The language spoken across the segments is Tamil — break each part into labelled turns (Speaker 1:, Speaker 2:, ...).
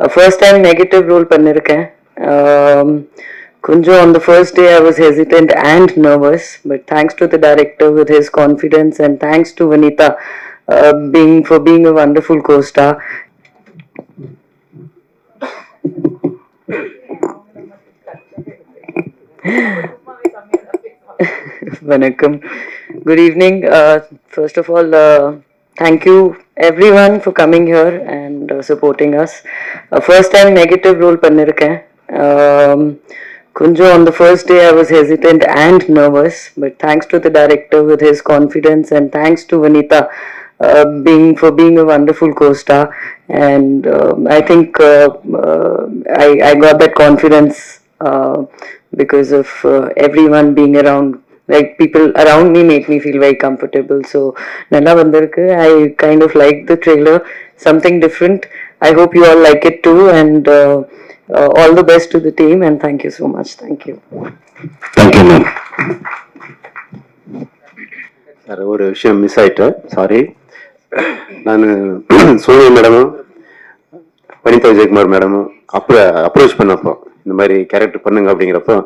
Speaker 1: ஃபர்ஸ்ட் டைம் நெகட்டிவ் ரோல் பண்ணியிருக்கேன் Um, கொஞ்சம் on the first day I was hesitant and nervous but thanks to the director with his confidence and thanks to Vanita uh, being for being a wonderful co-star Vanakkam. Good evening. Uh, first of all, uh, thank you everyone for coming here and uh, supporting us. Uh, first time negative role பண்ணிருக்கேன் Um, கொஞ்சம் on the first day I was hesitant and nervous, but thanks to the director with his confidence and thanks to Vanita uh, being for being a wonderful co-star. And um, I think uh, uh, I, I got that confidence uh, because of uh, everyone being around like people around me make me feel very comfortable so நல்லா வந்திருக்கு i kind of like the trailer something different i hope you all like it too and uh, uh, all the best to the team and thank you so much thank you
Speaker 2: thank you ma'am sir ஒரு விஷயம் மிஸ் ஆயிட்டு சாரி நான் சூரிய மேடமும் வனிதா விஜயகுமார் மேடமும் அப்ரோ அப்ரோச் பண்ணப்போ இந்த மாதிரி கேரக்டர் பண்ணுங்க அப்படிங்கிறப்போ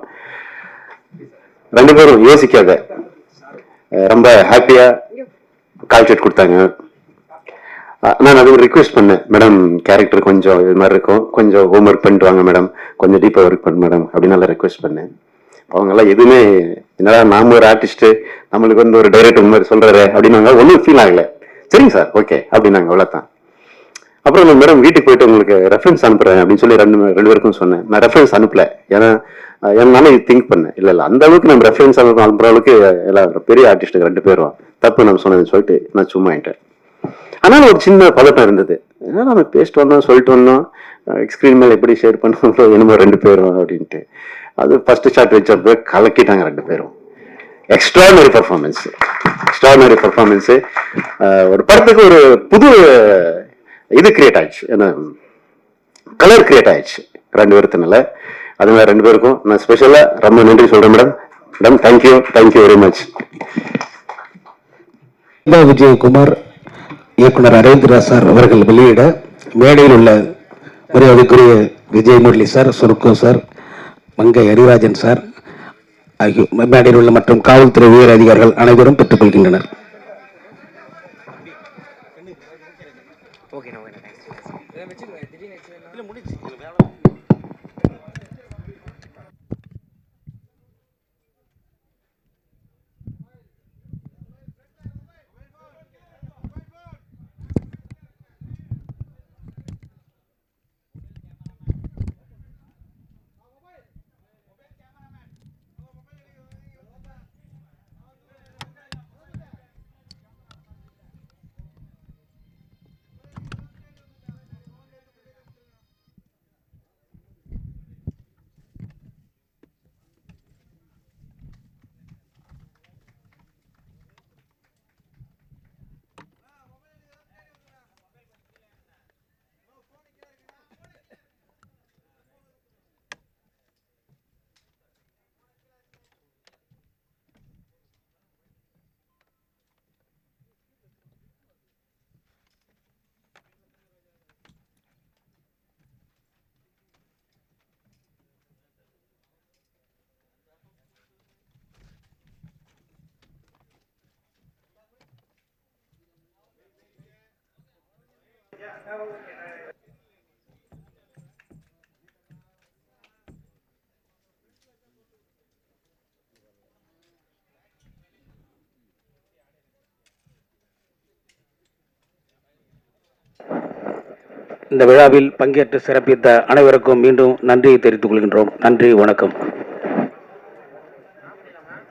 Speaker 2: ரெண்டு பேரும் யோசிக்காத ரொம்ப ஹாப்பியா கால் ஷீட் கொடுத்தாங்க. நான் அது ஒரு ரிக்வெஸ்ட் பண்ணேன். மேடம் கேரக்டர் கொஞ்சம் இது மாதிரி இருக்கும். கொஞ்சம் ஹோம் ஒர்க் பண்ணிட்டு வாங்க மேடம் கொஞ்சம் டீப்பாக ஒர்க் பண்ணு மேடம் அப்படின்னு நல்லா ரெக்வெஸ்ட் பண்ணேன். அவங்கெல்லாம் எதுவுமே என்னடா நாம ஒரு ஆர்டிஸ்ட்டு நம்மளுக்கு வந்து ஒரு டைரக்டர் மாதிரி சொல்கிறாரு அப்படின்னாங்க ஒன்றும் ஃபீல் ஆகலை. சரிங்க சார் ஓகே அப்படின்னாங்க அவ்வளோதான் அப்புறம் நான் மேடம் வீட்டுக்கு போயிட்டு உங்களுக்கு ரெஃபரன்ஸ் அனுப்புறேன் அப்படின்னு சொல்லி ரெண்டு ரெண்டு பேருக்கும் சொன்னேன். நான் ரெஃபரன்ஸ் அனுப்பல. ஏன்னா அஹ், என்னால இது திங்க் பண்ணேன். இல்ல இல்ல அந்த அளவுக்கு நம்ம ரெஃபரன்ஸ் அனுப்புற அனுப்புற அளவுக்கு எல்லாம் பெரிய ஆர்டிஸ்ட்டுக்கு ரெண்டு பேரும் தப்பு நம்ம சொன்னதுன்னு சொல்லிட்டு நான் சும்மா ஆயிட்டேன். ஆனாலும் ஒரு சின்ன பதட்டம் இருந்தது. ஏன்னா நம்ம பேசிட்டு வந்தோம் சொல்லிட்டு வந்தோம். ஸ்க்ரீன் மேல எப்படி ஷேர் பண்ணுவோங்களோ என்னமோ ரெண்டு பேரும் அப்படின்ட்டு. அது ஃபர்ஸ்ட் ஷாட் வச்சப்போ கலக்கிட்டாங்க ரெண்டு பேரும். எக்ஸ்ட்ரானரி பர்ஃபார்மன்ஸ் எக்ஸ்ட்ரானரி பர்ஃபார்மன்ஸு ஒரு படத்துக்கு ஒரு புது இது கிரியேட் ஆயிடுச்சு. என்ன கலர் கிரியேட் ஆயிடுச்சு ரெண்டு பேர்த்தினால. அதனால ரெண்டு பேருக்கும் நான் ஸ்பெஷலா ரொம்ப நன்றி சொல்றேன் madam madam thank you thank you
Speaker 3: very much Vijayakumar இயக்குனர் அரேந்திரா சார் அவர்கள் வெளியிட மேடையில் உள்ள மரியாதைக்குரிய விஜய் முரளி சார் சுருக்கம் சார் மங்கை ஹரிராஜன் சார் ஆகியோர் மேடையில் உள்ள மற்றும் காவல்துறை உயர் அதிகாரிகள் அனைவரும் பெற்றுக்கொள்கின்றனர். இல்லை முடிஞ்சு வேலை இந்த விழாவில் பங்கேற்று சிறப்பித்த அனைவருக்கும் மீண்டும் நன்றியை தெரிவித்துக் கொள்கின்றோம். நன்றி வணக்கம்.